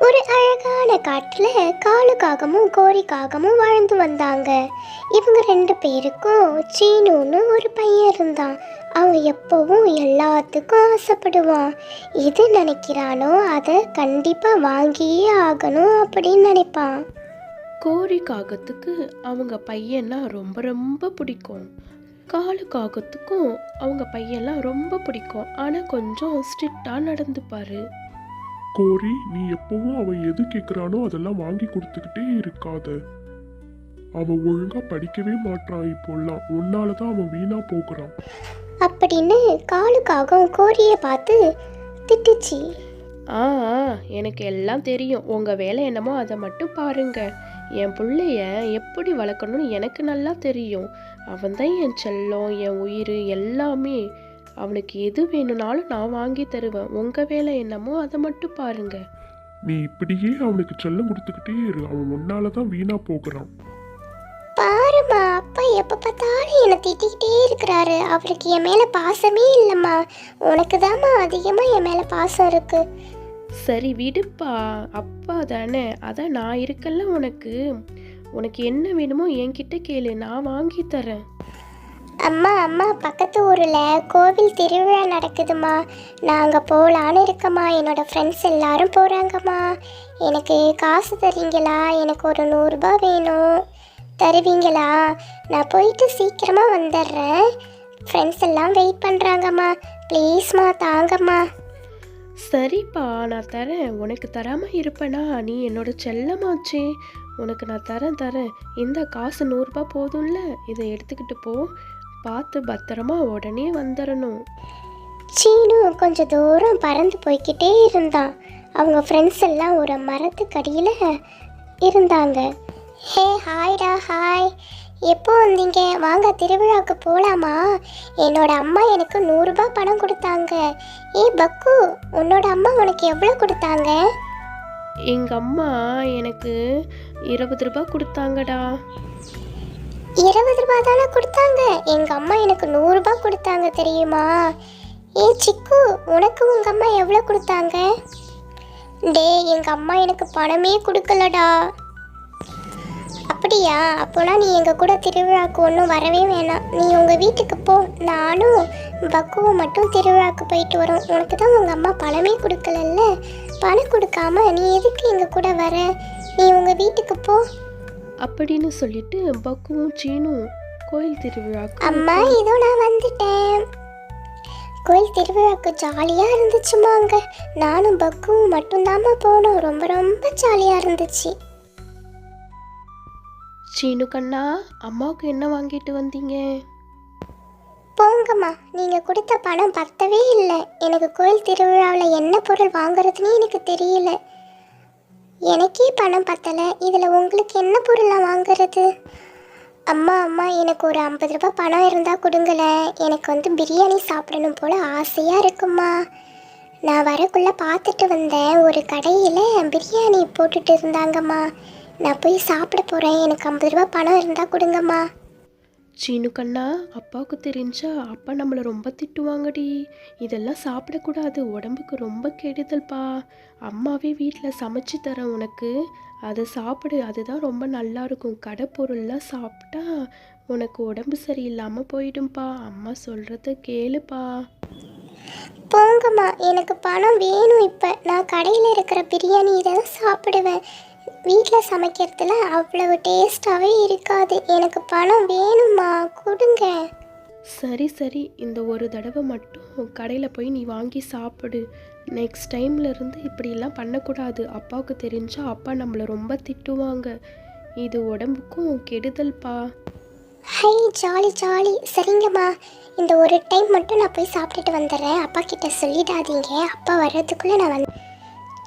ஒரு அழகான காட்டில் காலுக்காகவும் கோரிக்காகவும் வாழ்ந்து வந்தாங்க. இவங்க ரெண்டு பேருக்கும் சீனுன்னு ஒரு பையன் இருந்தான். அவன் எப்போவும் எல்லாத்துக்கும் ஆசைப்படுவான். எது நினைக்கிறானோ அதை கண்டிப்பாக வாங்கியே ஆகணும் அப்படின்னு நினைப்பான். கோரி காகத்துக்கு அவங்க பையன்லாம் ரொம்ப ரொம்ப பிடிக்கும். காலு காகத்துக்கும் அவங்க பையன்லாம் ரொம்ப பிடிக்கும். ஆனால் கொஞ்சம் ஸ்ட்ரிக்டாக நடந்துப்பாரு. கோரி நீ எப்பவும் அவன் எது கேட்குறானோ அதெல்லாம் வாங்கி கொடுத்துக்கிட்டே இருக்காத. அவன் ஒழுங்கா படிக்கவே மாட்றான் இப்போல்லாம். உன்னால தான் அவன் வீணா போகிறான். அப்படின்னு காலுக்காகவும் கோரியை பார்த்து திட்டுச்சு. ஆ ஆ, எனக்கு எல்லாம் தெரியும். உங்கள் வேலை என்னமோ அதை மட்டும் பாருங்க. என் பிள்ளைய எப்படி வளர்க்கணும்னு எனக்கு நல்லா தெரியும். அவன் தான் என் செல்லம் என் உயிர் எல்லாமே. அவனுக்கு எது வேணும்னாலும் நான் வாங்கி தருவேன். உங்கள் வேலை என்னமோ அதை மட்டும் பாருங்க. நீ இப்படியே அவனுக்கு செல்லம் கொடுத்துக்கிட்டே இரு. அவன் உன்னால தான் வீணா போகிறான். பாரும்மா அப்பா எப்போ பார்த்தாலும் என்னை திட்டிக்கிட்டே இருக்கிறாரு. அவருக்கு என் மேலே பாசமே இல்லைம்மா. உனக்கு தாம்மா அதிகமாக என் மேலே பாசம் இருக்கு. சரி விடுப்பா. அப்பா தானே. அதான் நான் இருக்கல்ல உனக்கு. உனக்கு என்ன வேணுமோ என்கிட்ட கேளு. நான் வாங்கி தரேன். அம்மா அம்மா பக்கத்து ஊரில் கோவில் திருவிழா நடக்குதுமா நாங்கள் போகலான்னு இருக்கம்மா. என்னோடய ஃப்ரெண்ட்ஸ் எல்லாரும் போகிறாங்கம்மா எனக்கு காசு தரீங்களா? எனக்கு ஒரு நூறுரூபா வேணும். தருவீங்களா? நான் போயிட்டு சீக்கிரமாக வந்துடுறேன். ஃப்ரெண்ட்ஸ் எல்லாம் வெயிட் பண்ணுறாங்கம்மா ப்ளீஸ்மா தாங்கம்மா. சரிப்பா நான் தரேன். உனக்கு தராமல் இருப்பேனா? நீ என்னோட செல்லமாச்சே. உனக்கு நான் தரேன் தரேன். இந்த காசு நூறுரூபா போதும்ல? இதை எடுத்துக்கிட்டு போ. பார்த்து பத்திரமா உடனே வந்துடணும் சீனு கொஞ்சம் தூரம் பறந்து போய்க்கிட்டே இருந்தான். அவங்க ஃப்ரெண்ட்ஸ் எல்லாம் ஒரு மரத்துக்கடியில் இருந்தாங்க. ஹே ஹாய்டா ஹாய் எப்போ வந்தீங்க? வாங்க திருவிழாவுக்கு போகலாமா என்னோட அம்மா எனக்கு நூறுரூபா பணம் கொடுத்தாங்க. ஏ பக்கு உன்னோட அம்மா உனக்கு எவ்வளோ கொடுத்தாங்க? எங்கள் அம்மா எனக்கு இருபது ரூபாய் கொடுத்தாங்கடா. இருபது ரூபா தானே கொடுத்தாங்க. எங்கள் அம்மா எனக்கு நூறுரூபா கொடுத்தாங்க தெரியுமா? ஏ சிக்கு உனக்கு உங்கள் அம்மா எவ்வளோ கொடுத்தாங்க? டே எங்கள் அம்மா எனக்கு பணமே கொடுக்கலடா. அப்படியா? அப்போனா நீ எங்கள் கூட திருவிழாவுக்கு ஒன்றும் வரவே வேணாம். நீ உங்கள் வீட்டுக்கு போ. நானும் பக்குவும் மட்டும் திருவிழாவுக்கு போயிட்டு வரோம். உனக்கு தான் உங்கள் அம்மா பணமே கொடுக்கலல்ல? பணம் கொடுக்காம நீ எதுக்கு எங்கள் கூட வர? நீ உங்கள் வீட்டுக்கு போ. அப்படின்னு சொல்லிட்டு பக்குவும் சீனும் கோயில் திருவிழாக்கு அம்மா இதோ நான் வந்துட்டேன். கோயில் திருவிழாக்கு ஜாலியாக இருந்துச்சுமா அங்கே. நானும் பக்குவும் மட்டும்தாம்மா போனோம். ரொம்ப ரொம்ப ஜாலியாக இருந்துச்சு. சீனு கண்ணா அம்மாவுக்கு என்ன வாங்கிட்டு வந்தீங்க? போங்கம்மா. நீங்கள் கொடுத்த பணம் பத்தவே இல்லை. எனக்கு கோயில் திருவிழாவில் என்ன பொருள் வாங்குறதுன்னு எனக்கு தெரியல. எனக்கே பணம் பத்தலை. இதில் உங்களுக்கு என்ன பொருளாக வாங்குறது? அம்மா அம்மா எனக்கு ஒரு ஐம்பது ரூபாய் பணம் இருந்தால் கொடுங்களேன் எனக்கு வந்து பிரியாணி சாப்பிடணும் போல் ஆசையாக இருக்கும்மா. நான் வரக்குள்ளே பார்த்துட்டு வந்தேன். ஒரு கடையில் பிரியாணி போட்டுட்டு இருந்தாங்கம்மா. நான் போய் சாப்பிட போகிறேன் எனக்கு ஐம்பது ரூபா பணம் இருந்தால் கொடுங்கம்மா. சீனு கண்ணா அப்பாவுக்கு தெரிஞ்சா அப்பா நம்மளை ரொம்ப திட்டுவாங்கடி. இதெல்லாம் சாப்பிடக்கூடாது உடம்புக்கு ரொம்ப கெடுதல்ப்பா அம்மாவே வீட்டில் சமைச்சு தரேன் உனக்கு. அதை சாப்பிடு அதுதான் ரொம்ப நல்லா இருக்கும். கடை பொருள்லாம் சாப்பிட்டா உனக்கு உடம்பு சரியில்லாமல் போயிடும்பா. அம்மா சொல்கிறத கேளுப்பா. போங்கம்மா எனக்கு பணம் வேணும் இப்போ. நான் கடையில் இருக்கிற பிரியாணி இதெல்லாம் தான் சாப்பிடுவேன். வீட்டில் சமைக்கிறதுல அவ்வளவு டேஸ்டாகவே இருக்காது. எனக்கு பணம் வேணும்மா. கொடுங்க. சரி சரி. இந்த ஒரு தடவை மட்டும் கடையில் போய் நீ வாங்கி சாப்பிடு. நெக்ஸ்ட் டைம்ல இருந்து இப்படியெல்லாம் பண்ணக்கூடாது. அப்பாவுக்கு தெரிஞ்சா அப்பா நம்மளை ரொம்ப திட்டுவாங்க. இது உடம்புக்கும் கெடுதல்ப்பா ஹை ஜாலி ஜாலி. சரிங்கம்மா. இந்த ஒரு டைம் மட்டும் நான் போய் சாப்பிட்டுட்டு வந்துடுறேன். அப்பா கிட்ட சொல்லிடாதீங்க. அப்பா வர்றதுக்குள்ளே நான் வந்து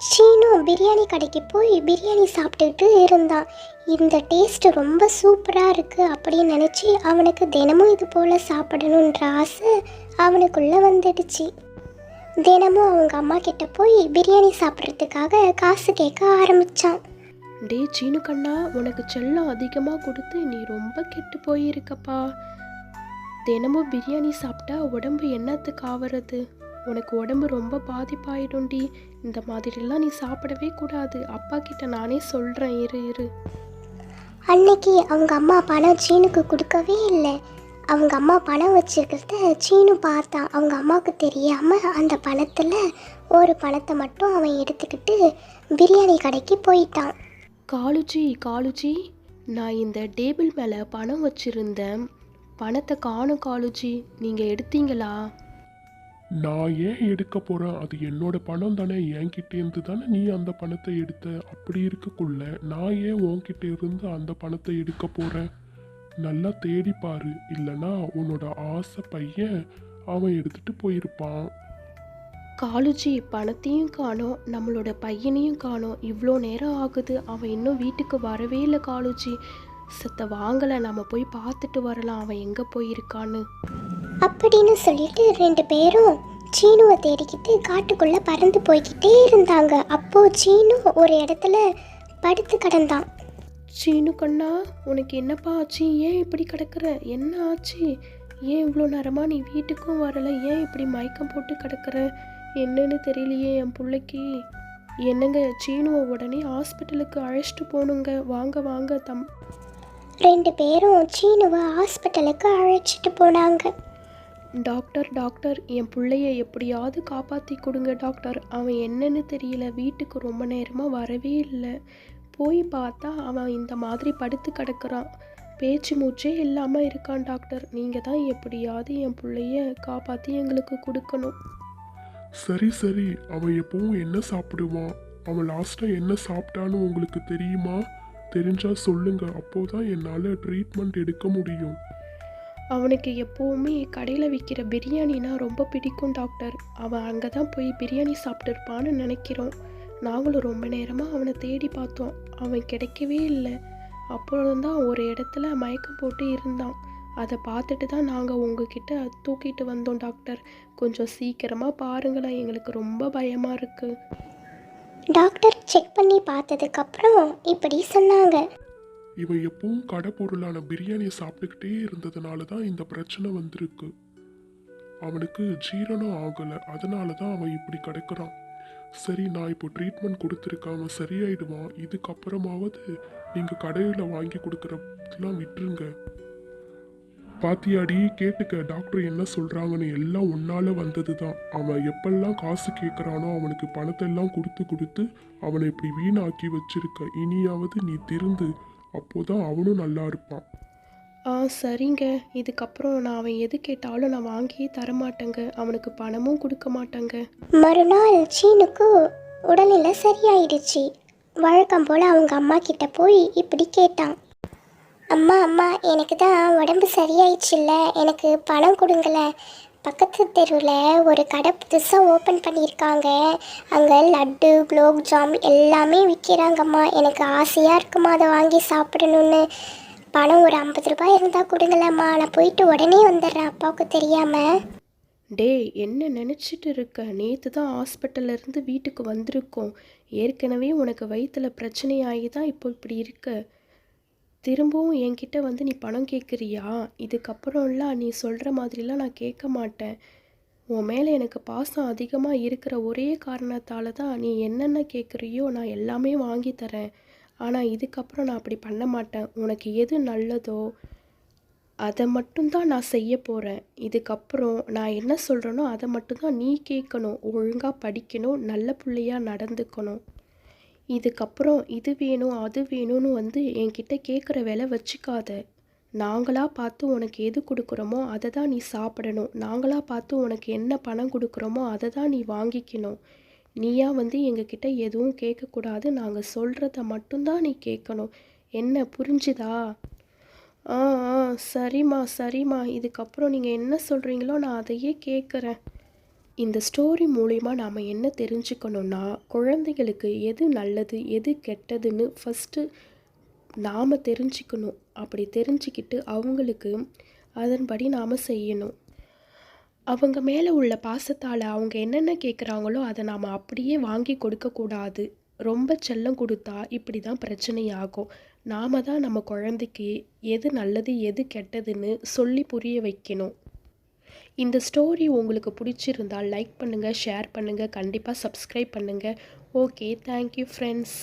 சீனு பிரியாணி கடைக்கு போய் பிரியாணி சாப்பிட்டுட்டு இருந்தான். இந்த டேஸ்ட்டு ரொம்ப சூப்பராக இருக்குது அப்படின்னு நினச்சி அவனுக்கு தினமும் இது போல் சாப்பிடணுன்ற ஆசை அவனுக்குள்ளே வந்துடுச்சு. தினமும் அவங்க அம்மா கிட்ட போய் பிரியாணி சாப்பிட்றதுக்காக காசு கேட்க ஆரம்பித்தான் டே சீனு கண்ணா உனக்கு செல்லம் அதிகமாக கொடுத்து நீ ரொம்ப கெட்டு போயிருக்கப்பா. தினமும் பிரியாணி சாப்பிட்டா உடம்பு என்னத்துக்கு ஆவறது? உனக்கு உடம்பு ரொம்ப பாதிப்பாயிடும்டி. இந்த மாதிரிலாம் நீ சாப்பிடவே கூடாது. அப்பா கிட்ட நானே சொல்கிறேன் இரு இரு. அன்னைக்கு அவங்க அம்மா பணம் சீனுக்கு கொடுக்கவே இல்லை. அவங்க அம்மா பணம் வச்சிருக்கிறத சீனு பார்த்தான் அவங்க அம்மாவுக்கு தெரியாமல் அந்த பணத்தில் ஒரு பணத்தை மட்டும் அவன் எடுத்துக்கிட்டு பிரியாணி கடைக்கு போயிட்டான். காலுஜி காலுஜி நான் இந்த டேபிள் மேலே பணம் வச்சுருந்தேன். பணத்தை காணும் காலுஜி. நீங்கள் எடுத்தீங்களா? நான் ஏன் எடுக்க போகிறேன் அது என்னோட பணம் தானே. என்கிட்டேருந்து தானே நீ அந்த பணத்தை எடுத்த? அப்படி இருக்கக்குள்ள நான் ஏன் உன்கிட்ட இருந்து அந்த பணத்தை எடுக்க போகிறேன் நல்லா தேடி இல்லைனா உன்னோட ஆசை பையன் அவன் எடுத்துகிட்டு போயிருப்பான். காலுஜி பணத்தையும் காணோம். நம்மளோட பையனையும் காணோம். இவ்வளோ நேரம் ஆகுது. அவன் இன்னும் வீட்டுக்கு வரவே இல்லை காலுஜி. சத்த வாங்கலை. நம்ம போய் பார்த்துட்டு வரலாம். அவன் எங்கே போயிருக்கான்னு. அப்படின்னு சொல்லிட்டு ரெண்டு பேரும் சீனுவை தேடிக்கிட்டு காட்டுக்குள்ளே பறந்து போய்கிட்டே இருந்தாங்க. அப்போ சீனு ஒரு இடத்துல படுத்து கிடந்தான். சீனு கண்ணா உனக்கு என்னப்பா ஆச்சு? ஏன் இப்படி கிடக்குற? என்ன ஆச்சு? ஏன் இவ்வளோ நேரமாக நீ வீட்டுக்கும் வரல? ஏன் இப்படி மயக்கம் போட்டு கிடக்குற? என்னன்னு தெரியலையே என் பிள்ளைக்கு. என்னங்க சீனுவை உடனே ஹாஸ்பிட்டலுக்கு அழைச்சிட்டு போகணுங்க. வாங்க வாங்க தம் ரெண்டு பேரும் சீனுவை ஹாஸ்பிட்டலுக்கு அழைச்சிட்டு போனாங்க. டாக்டர் டாக்டர் என் பிள்ளைய எப்படியாவது காப்பாற்றி கொடுங்க டாக்டர். அவன் என்னன்னு தெரியல. வீட்டுக்கு ரொம்ப நேரமாக வரவே இல்லை. போய் பார்த்தா அவன் இந்த மாதிரி படுத்து கிடக்குறான். பேச்சு மூச்சே இல்லாமல் இருக்கான் டாக்டர். நீங்கள் தான் எப்படியாவது என் பிள்ளைய காப்பாற்றி எங்களுக்கு கொடுக்கணும். சரி சரி. அவன் எப்பவும் என்ன சாப்பிடுவான் அவன் லாஸ்ட்டாக என்ன சாப்பிட்டான்னு உங்களுக்கு தெரியுமா? தெரிஞ்சால் சொல்லுங்கள் அப்போதான் என்னால் ட்ரீட்மெண்ட் எடுக்க முடியும். அவனுக்கு எப்போவுமே கடையில் விற்கிற பிரியாணினா ரொம்ப பிடிக்கும் டாக்டர். அவன் அங்கே தான் போய் பிரியாணி சாப்பிட்டுருப்பான்னு நினைக்கிறோம். நாங்களும் ரொம்ப நேரமாக அவனை தேடி பார்த்தோம். அவன் கிடைக்கவே இல்லை. அப்பொழுதுதான் ஒரு இடத்துல மயக்கம் போட்டு இருந்தான். அதை பார்த்துட்டு தான் நாங்கள் உங்ககிட்ட தூக்கிட்டு வந்தோம் டாக்டர். கொஞ்சம் சீக்கிரமாக பாருங்களேன் எங்களுக்கு ரொம்ப பயமாக இருக்குது டாக்டர் செக் பண்ணி பார்த்ததுக்கப்புறம் இப்படி சொன்னாங்க. இவன் எப்பவும் கடை பொருளான பிரியாணியை சாப்பிட்டுக்கிட்டே இருந்ததுனால தான் இந்த பிரச்சனை வந்திருக்கு. அவனுக்கு ஜீரணம் ஆகலை. அதனால தான் அவன் இப்படி கிடைக்கிறான். சரி நான் இப்போ ட்ரீட்மெண்ட் கொடுத்துருக்கேன் அவன் சரியாயிடுவான். இதுக்கப்புறமாவது நீங்கள் கடையில் வாங்கி கொடுக்குறதெல்லாம் விட்டுருங்க. பாத்தியாடி கேட்டுக்க. டாக்டர் என்ன சொல்கிறாங்கன்னு எல்லாம் உன்னால வந்தது தான். அவன் எப்பெல்லாம் காசு கேட்குறானோ அவனுக்கு பணத்தை எல்லாம் கொடுத்து கொடுத்து அவனை இப்படி வீணாக்கி வச்சிருக்க. இனியாவது நீ திருந்து அப்போதான் அவனும் நல்லா இருப்பான் ஆ சரிங்க. இதுக்கப்புறம் நான் அவன் எது கேட்டாலும் நான் வாங்கியே தரமாட்டேங்க. அவனுக்கு பணமும் கொடுக்க மாட்டேங்க. மறுநாள் சீனுக்கு உடல்நிலை சரியாயிடுச்சு. வழக்கம் போல் அவங்க அம்மா கிட்ட போய் இப்படி கேட்டான். அம்மா அம்மா எனக்கு தான் உடம்பு சரியாயிடுச்சுல்ல. எனக்கு பணம் கொடுங்களேன். பக்கத்து தெருவில் ஒரு கடை புதுசாக ஓப்பன் பண்ணியிருக்காங்க. அங்கே லட்டு குலோப் ஜாம் எல்லாமே விற்கிறாங்கம்மா எனக்கு ஆசையாக இருக்குமா அதை வாங்கி சாப்பிடணுன்னு பணம் ஒரு ஐம்பது ரூபாய் இருந்தால் கொடுங்களேம்மா. நான் போயிட்டு உடனே வந்துடுறேன் அப்பாவுக்கு தெரியாமல் டேய் என்ன நினச்சிட்டு இருக்க? நேற்று தான் ஹாஸ்பிட்டல்லேருந்து வீட்டுக்கு வந்திருக்கோம். ஏற்கனவே உனக்கு வயிற்றுல பிரச்சனையாகி தான் இப்போ இப்படி இருக்க. திரும்பவும் என்கிட்ட வந்து நீ பணம் கேட்குறியா இதுக்கப்புறம்லாம் நீ சொல்கிற மாதிரிலாம் நான் கேட்க மாட்டேன். உன் மேலே எனக்கு பாசம் அதிகமாக இருக்கிற ஒரே காரணத்தால் தான் நீ என்னென்ன கேட்குறியோ நான் எல்லாமே வாங்கி தரேன். ஆனால் இதுக்கப்புறம் நான் அப்படி பண்ண மாட்டேன். உனக்கு எது நல்லதோ அதை மட்டும்தான் நான் செய்ய போகிறேன் இதுக்கப்புறம் நான் என்ன சொல்கிறேனோ அதை மட்டும்தான் நீ கேட்கணும். ஒழுங்காக படிக்கணும். நல்ல பிள்ளையாக நடந்துக்கணும். இதுக்கப்புறம் இது வேணும் அது வேணும்னு வந்து என்கிட்ட கேட்குற வேலை வச்சுக்காத. நாங்களாக பார்த்து உனக்கு எது கொடுக்குறோமோ அதை தான் நீ சாப்பிடணும். நாங்களாக பார்த்து உனக்கு என்ன பணம் கொடுக்குறோமோ அதை தான் நீ வாங்கிக்கணும். நீயா வந்து எங்ககிட்ட எதுவும் கேட்கக்கூடாது. நாங்கள் சொல்கிறத மட்டும்தான் நீ கேட்கணும். என்ன புரிஞ்சுதா? ஆ ஆ சரிம்மா சரிம்மா. இதுக்கப்புறம் நீங்கள் என்ன சொல்கிறீங்களோ நான் அதையே கேட்குறேன் இந்த ஸ்டோரி மூலிமா நாம் என்ன தெரிஞ்சுக்கணுன்னா குழந்தைகளுக்கு எது நல்லது எது கெட்டதுன்னு ஃபஸ்ட்டு நாம் தெரிஞ்சுக்கணும். அப்படி தெரிஞ்சுக்கிட்டு அவங்களுக்கு அதன்படி நாம் செய்யணும். அவங்க மேலே உள்ள பாசத்தால் அவங்க என்னென்ன கேட்குறாங்களோ அதை நாம் அப்படியே வாங்கி கொடுக்கக்கூடாது ரொம்ப செல்லம் கொடுத்தா இப்படி தான் பிரச்சனையாகும். நாம தான் நம்ம குழந்தைக்கு எது நல்லது எது கெட்டதுன்னு சொல்லி புரிய வைக்கணும். இந்த ஸ்டோரி உங்களுக்கு பிடிச்சிருந்தால் லைக் பண்ணுங்கள் ஷேர் பண்ணுங்கள் கண்டிப்பாக சப்ஸ்கிரைப் பண்ணுங்கள் ஓகே தேங்க்யூ ஃப்ரெண்ட்ஸ்